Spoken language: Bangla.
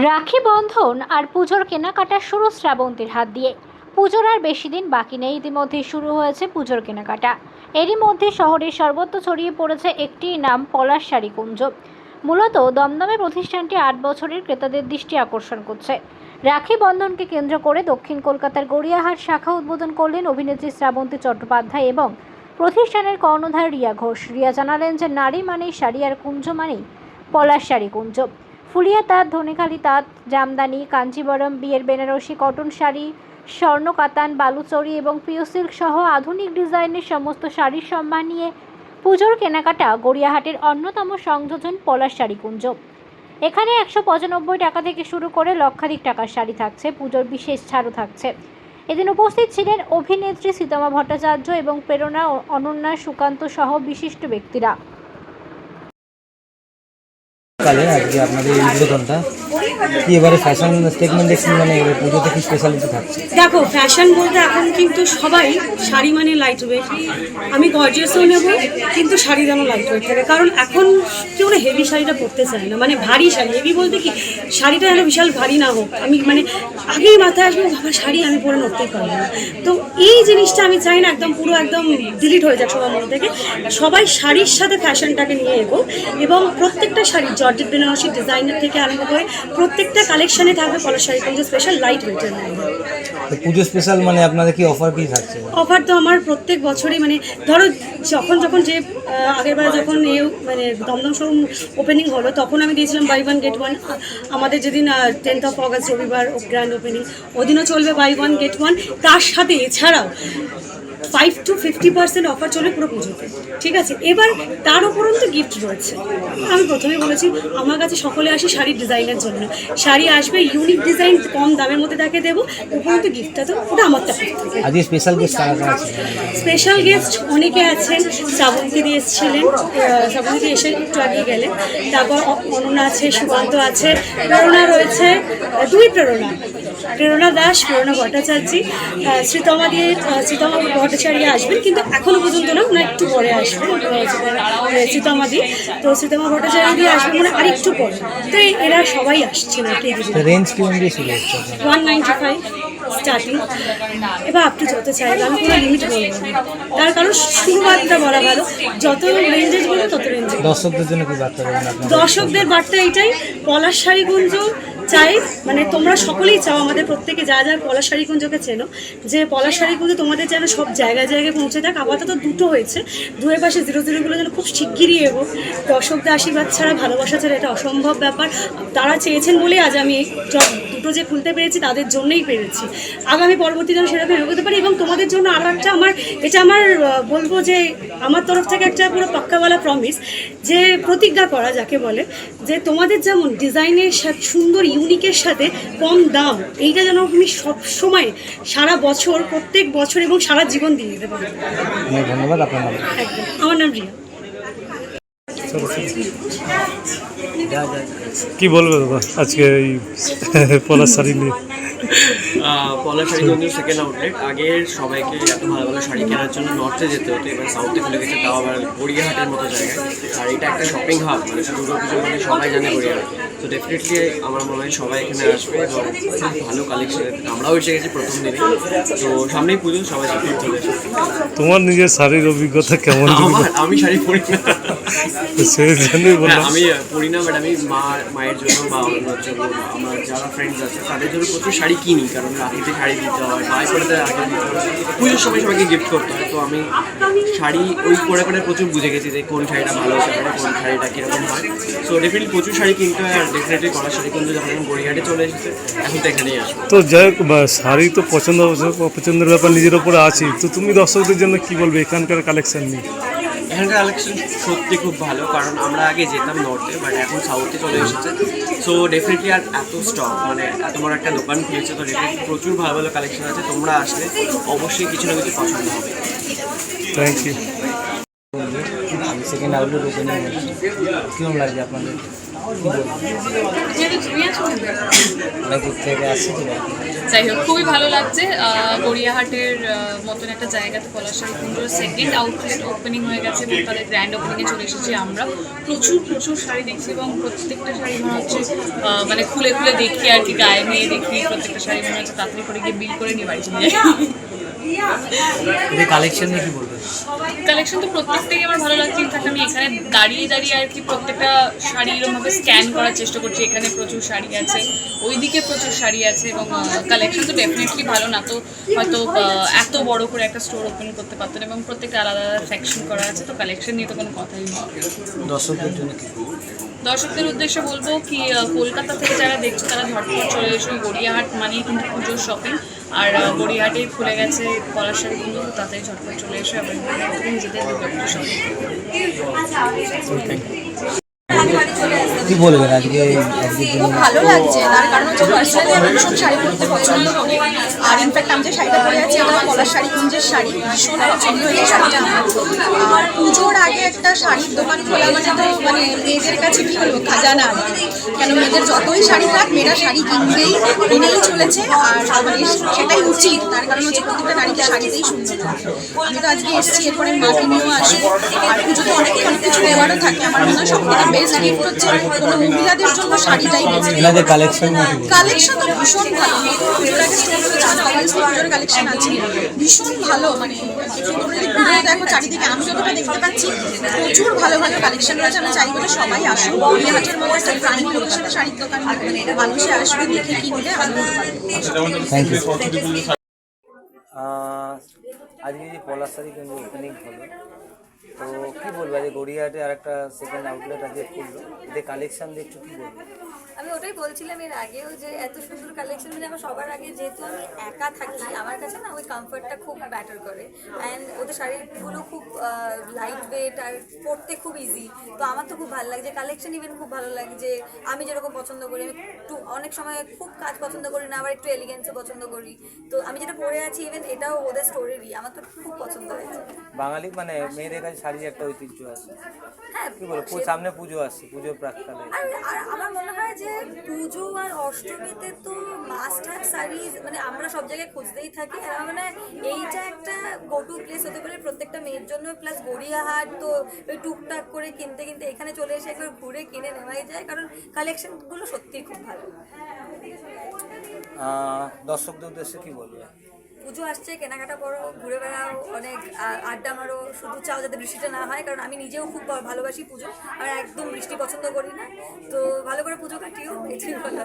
রাখি বন্ধন আর পুজোর কেনাকাটা শুরু শ্রাবন্তীর হাত দিয়ে। পুজোর আর বেশি দিন বাকি নেই ইতিমধ্যে শুরু হয়েছে পুজোর কেনাকাটা। এরই মধ্যে শহরের সর্বত্র ছড়িয়ে পড়েছে একটি নাম, পলাশ শাড়ি কুঞ্জ। মূলত দমদমে প্রতিষ্ঠানটি আট বছরের ক্রেতাদের দৃষ্টি আকর্ষণ করছে। রাখি বন্ধনকে কেন্দ্র করে দক্ষিণ কলকাতার গড়িয়াহাট শাখা উদ্বোধন করলেন অভিনেত্রী শ্রাবন্তী চট্টোপাধ্যায় এবং প্রতিষ্ঠানের কর্ণধার রিয়া ঘোষ। রিয়া জানালেন যে, নারী মানেই শাড়ি আর কুঞ্জ মানেই পলাশ শাড়ি কুঞ্জ। ফুলিয়া তাঁত, ধনেখালি তাঁত, জামদানি, কাঞ্চিবরম, বিয়ের বেনারসি, কটন শাড়ি, স্বর্ণ কাতান, বালুচরি এবং পিও সিল্ক সহ আধুনিক ডিজাইনের সমস্ত শাড়ির সম্মান নিয়ে পুজোর কেনাকাটা গড়িয়াহাটের অন্যতম সংযোজন পলাশ শাড়ি কুঞ্জ। এখানে একশো পঁচানব্বই টাকা থেকে শুরু করে লক্ষাধিক টাকার শাড়ি থাকছে, পুজোর বিশেষ ছাড়ও থাকছে। এদিন উপস্থিত ছিলেন অভিনেত্রী সীতামা ভট্টাচার্য এবং প্রেরণা অনন্যা সুকান্ত সহ বিশিষ্ট ব্যক্তিরা। কালে আজকে আপনাদের এই উদ্বোধনটা। এবারে ফ্যাশন স্টেটমেন্ট দেখছেন মানে এবার পুজোতে কি স্পেশালিটি থাকছে? দেখো ফ্যাশন বলতে এখন কিন্তু সবাই শাড়ি মানে লাইট ওয়েট আমি গর্জিয়াসও নেব, কিন্তু শাড়ি যেন লাইট ওয়েট থাকে। কারণ এখন কেউ না হেভি শাড়িটা পরতে চায় না। মানে ভারী শাড়ি। হেভি বলতে কি, শাড়িটা যেন বিশাল ভারী না হোক। আমি মানে আগেই মাথায় আসব, বাবা, শাড়ি আমি পরে নড়তেই পারব না। তো এই জিনিসটা আমি চাই না, একদম পুরো একদম ডিলিট হয়ে যাক সবার মন থেকে। সবাই শাড়ির সাথে ফ্যাশনটাকে নিয়ে এগো এবং প্রত্যেকটা শাড়ি বেনারসি ডিজাইনের থেকে আরম্ভ করে প্রত্যেকটা কালেকশনে থাকবে পলাশ শাড়ি কিন্তু স্পেশাল লাইট ওয়েটের মধ্যে পুজো স্পেশাল মানে আপনাদের কি অফার কি থাকছে? অফার তো আমার প্রত্যেক বছরই মানে ধরো যখন যখন যে আগেরবার যখন এ মানে দমদম শোরুম ওপেনিং হলো তখন আমি দিয়েছিলাম বাই ওয়ান গেট ওয়ান আমাদের যেদিন টেন্থ অফ অগস্ট রবিবার গ্র্যান্ড ওপেনিং ওদিনও চলবে বাই ওয়ান গেট ওয়ান তার সাথে এছাড়াও five to fifty percent offer চলে পুরো পুজোতে। ঠিক আছে? এবার তার উপরন্তু গিফট রয়েছে। আমি প্রথমে বলেছি আমার কাছে সকলে আসে শাড়ির ডিজাইনের জন্য। শাড়ি আসবে ইউনিক ডিজাইন কম দামের মধ্যে তাকে দেবো উপরন্তু গিফটটা তো ওটা আমার তরফ আজকে স্পেশাল গেস্ট স্পেশাল গেস্ট অনেকে আছেন শ্রাবন্তী দিয়ে এসেছিলেন শ্রাবন্তী এসে একটু আগে গেলেন। তারপর অনন্যা আছে সুকান্ত আছে প্রেরণা রয়েছে দুই প্রেরণা। প্রেরণা দাস প্রেরণা ভট্টাচার্যী। শ্রীতমা দিয়ে শ্রীতমা ভট্টাচার্য আসবেন কিন্তু এখনও পর্যন্ত না ওনার একটু পরে আসবেন শ্রীতমা দিয়ে। তো শ্রীতমা ভট্টাচার্য দিয়ে আসবেন মানে আরেকটু পরে। তো এরা সবাই আসছেন আর কি range? One ninety five starting. এবার আপনি যত চাইবেন আমি কোনো লিমিট বলব তার কারণ শুরুবাতটা বলা ভালো যত রেঞ্জে বলব তত রেঞ্জে দর্শকদের জন্য কি বার্তা দর্শকদের বার্তা এটাই পলাশ শাড়িগুঞ্জ চাই মানে তোমরা সকলেই চাও আমাদের প্রত্যেকে যা যা পলাশ শাড়িগুঞ্জকে চেনো, যে পলাশ শাড়িগুঞ্জ তোমাদের যেন সব জায়গায় জায়গায় পৌঁছে থাক আপাতত দুটো হয়েছে। দুয়ের পাশে জিরো জিরোগুলো যেন খুব শিগগিরই এগো দর্শকদের আশীর্বাদ ছাড়া, ভালোবাসা ছাড়া এটা অসম্ভব ব্যাপার। তারা চেয়েছেন বলেই আজ আমি দুটো যে খুলতে পেরেছি, তাদের জন্যই পেরেছি। আগামী পরবর্তী যেন সেরকম এগোতে পারি এবং তোমাদের জন্য আরও একটা আমার, এটা আমার বলব যে আমার তরফ থেকে একটা পুরো পাক্কাওয়ালা প্রমিস যে প্রতিজ্ঞা করা যাকে বলে, যে তোমাদের যেমন ডিজাইনের সুন্দর ইউনিকের সাথে কম দাম। এইটা যেন তুমি সবসময় সারা বছর প্রত্যেক বছর এবং সারা জীবন দিয়ে দিতে পারো ধন্যবাদ আপনার নাম? আমার নাম রিয়া। কি বলবে দাদা? আজকে এই পলাশ শাড়ি নিয়ে। পলাশ শাড়িগঞ্জ সেকেন্ড আউটলেট আগের সবাইকে এত ভালো ভালো শাড়ি কেনার জন্য নর্থে যেতে হতো এবার সাউথে খুলে গেছে তাও আবার গড়িয়াহাটের মতো জায়গায়। আর এটা একটা শপিং হাব মানে মানে সবাই জানে গড়িয়াহাট। তো ডেফিনেটলি আমার মনে হয় সবাই এখানে আসবে এবং খুব ভালো কালেকশন আমরাও এসে গেছি প্রথম দিনে। তো সামনেই পুজো সবাই চলে তোমার নিজের শাড়ির অভিজ্ঞতা কেমন আমি শাড়ি পরি না। সেই জন্যই হ্যাঁ বললাম আমি পরি না বাট আমি মা মায়ের জন্য বা অন্যর জন্য আমার যারা ফ্রেন্ডস আছে তাদের জন্য প্রচুর শাড়ি কিনি কারণ রাখিতে শাড়ি দিতে হয় মায়ের করে আগে দিতে হয়। পুজোর সময় সবাইকে গিফট করতে হয় তো আমি শাড়ি ওই করে করে প্রচুর বুঝে গেছি যে কোন শাড়িটা ভালো পারে কোন শাড়িটা কীরকম হয়। সো ডেফিনেটলি প্রচুর শাড়ি কিনতে হয় আর ডেফিনেটলি শাড়ি কিন্তু যখন গড়িয়াহাটে চলে এসেছে এখন তো এখানেই আসব। তো যাই হোক বা শাড়ি তো পছন্দ পছন্দের ব্যাপার নিজের ওপরে আছে। তো তুমি দর্শকদের জন্য কি বলবে এখানকার কালেকশন নিয়ে? এখানকার কালেকশন সত্যি খুব ভালো কারণ আমরা আগে যেতাম নর্থে বাট এখন সাউথে চলে এসেছে। সো ডেফিনেটলি আর এত স্টক মানে এত বড় একটা দোকান খুলেছে তো ডেফিনেটলি প্রচুর ভালো ভালো কালেকশন আছে। তোমরা আসলে অবশ্যই কিছু না কিছু পছন্দ হবে। Thank you second outlet opening হচ্ছে কিরম লাগছে আপনাদের? অনেক থেকে আসছে যাই হোক খুবই ভালো লাগছে। গড়িয়াহাটের মতন একটা জায়গাতে পলাশাড়ি কুঞ্জোর সেকেন্ড আউটলেট ওপেনিং হয়ে গেছে এবং তাদের গ্র্যান্ড ওপেনিংয়ে চলে এসেছি আমরা। প্রচুর প্রচুর শাড়ি দেখছি এবং প্রত্যেকটা শাড়ি মনে হচ্ছে মানে খুলে খুলে দেখি আর কি গায়ে নিয়ে দেখি প্রত্যেকটা শাড়ি মনে হচ্ছে তাড়াতাড়ি করে গিয়ে বিল করে নিয়ে বাড়ি চলে যাই। কালেকশন নিয়ে কি বলবেন কালেকশন তো প্রত্যেকটাই আমার ভালো লাগছে। ইনফ্যাক্ট আমি এখানে দাঁড়িয়ে দাঁড়িয়ে আর কি প্রত্যেকটা শাড়ি এরকমভাবে স্ক্যান করার চেষ্টা করছি। এখানে প্রচুর শাড়ি আছে ওইদিকে প্রচুর শাড়ি আছে এবং কালেকশন তো ডেফিনেটলি ভালো না তো হয়তো এত বড় করে একটা স্টোর ওপেন করতে পারতেন এবং প্রত্যেকটা আলাদা আলাদা সেকশন করা আছে তো কালেকশন নিয়ে তো কোনো কথাই নেই। দর্শকদের জন্য দর্শকদের উদ্দেশ্যে বলব কি কলকাতা থেকে যারা দেখছ তারা ঝটপট চলে এসো গড়িয়াহাট মানেই কিন্তু পুজোর শপিং আর গড়িয়াহাটেই খুলে গেছে পলাশেরগুলো তো তাতেই ঝটপট চলে এসে থেকে নিজেদের দুর্গাপুজো কি বলবেন আজকে খুব ভালো লাগছে, তার কারণ হচ্ছে পার্সোনালি আমি ভীষণ শাড়ি পরতে পছন্দ করি। আর ইনফ্যাক্ট আমি যে শাড়িটা পরে আছি আমার পলাশ শাড়ি, কুঞ্জের শাড়ি। ভীষণ পছন্দ হয়েছে শাড়িটা। আর পুজোর আগে একটা শাড়ির দোকান খোলা মানে তো মানে মেয়েদের কাছে কি বলব, খাজানা। কেন মেয়েদের যতই শাড়ি থাক, মেয়েরা শাড়ি কিনবেই, কিনেই চলেছে। আর মানে সেটাই উচিত, তার কারণ হচ্ছে প্রতিটা নারীকে শাড়িতেই লাগে আমি তো আজকে এসেছি, এরপরে মাকে নিয়েও আসব আর পুজোতে অনেক অনেক কিছু দেওয়ারও থাকে। আমার মনে হয় সব থেকে বেস্ট গিফট হচ্ছে কোনো মহিলাদের জন্য শাড়িটাই এনাদের কালেকশন কালেকশন তো ভীষণ ভালো। পুজোর আগে পুজোর কালেকশন আছে। ভীষণ ভালো মানে দেখো চারিদিকে আমি যতটা দেখতে পাচ্ছি প্রচুর ভালো ভালো কালেকশন রয়েছে। আমি চাই বলে সবাই আসুক। গড়িয়াহাটের মতো একটা প্রাইম লোকেশনে শাড়ির দোকান মানুষে আসবে দেখে কিনবে আনন্দ পাবে আজকে যে পলাশাড়ি কিন্তু ওপেনিং হলো তো কি বলব যে গড়িয়াহাটে আর একটা সেকেন্ড আউটলেট আজকে খুললো। এদের কালেকশন একটু কি বলব? আমি ওটাই বলছিলাম এর আগেও যে এত সুন্দর কালেকশন মানে আমার সবার আগে যেহেতু আমি একা থাকি আমার কাছে না ওই কমফর্টটা খুব ম্যাটার করে। অ্যান্ড ওদের শাড়িগুলো খুব লাইট ওয়েট আর পরতে খুব ইজি তো আমার তো খুব ভালো লাগে যে কালেকশন ইভেন খুব ভালো লাগে যে আমি যেরকম পছন্দ করি আমি একটু অনেক সময় খুব কাজ পছন্দ করি না আবার একটু এলিগেন্সও পছন্দ করি। তো আমি যেটা পরে আছি ইভেন এটাও ওদের স্টোরেরই আমার তো খুব পছন্দ হয়েছে। বাঙালি মানে মেয়েদের কাছে শাড়ির একটা ঐতিহ্য আছে। হ্যাঁ কি বলব? পু- সামনে পুজো আসছে পুজোর প্রাককালে। আর আর আমার মনে হয় যে পুজো আর অষ্টমীতে তো মাস্ট হ্যাভ শাড়ি মানে আমরা সব জায়গায় খুঁজতেই থাকি। মানে এইটা একটা গো টু প্লেস হতে পারে প্রত্যেকটা মেয়ের জন্য। প্লাস গড়িয়াহাট তো টুকটাক করে কিনতে কিনতে এখানে চলে এসে একবার ঘুরে কিনে নেওয়াই যায়। কারণ কালেকশনগুলো সত্যিই খুব ভালো। দর্শকদের উদ্দেশ্যে কি বলবে? পুজো আসছে, কেনাকাটা করো, ঘুরে বেড়াও, অনেক আড্ডা মারো, শুধু চাও যাতে বৃষ্টিটা না হয়, কারণ আমি নিজেও খুব ভালোবাসি পুজো, আর একদম বৃষ্টি পছন্দ করি না। তো ভালো করে পুজো কাটিও এটাই বলা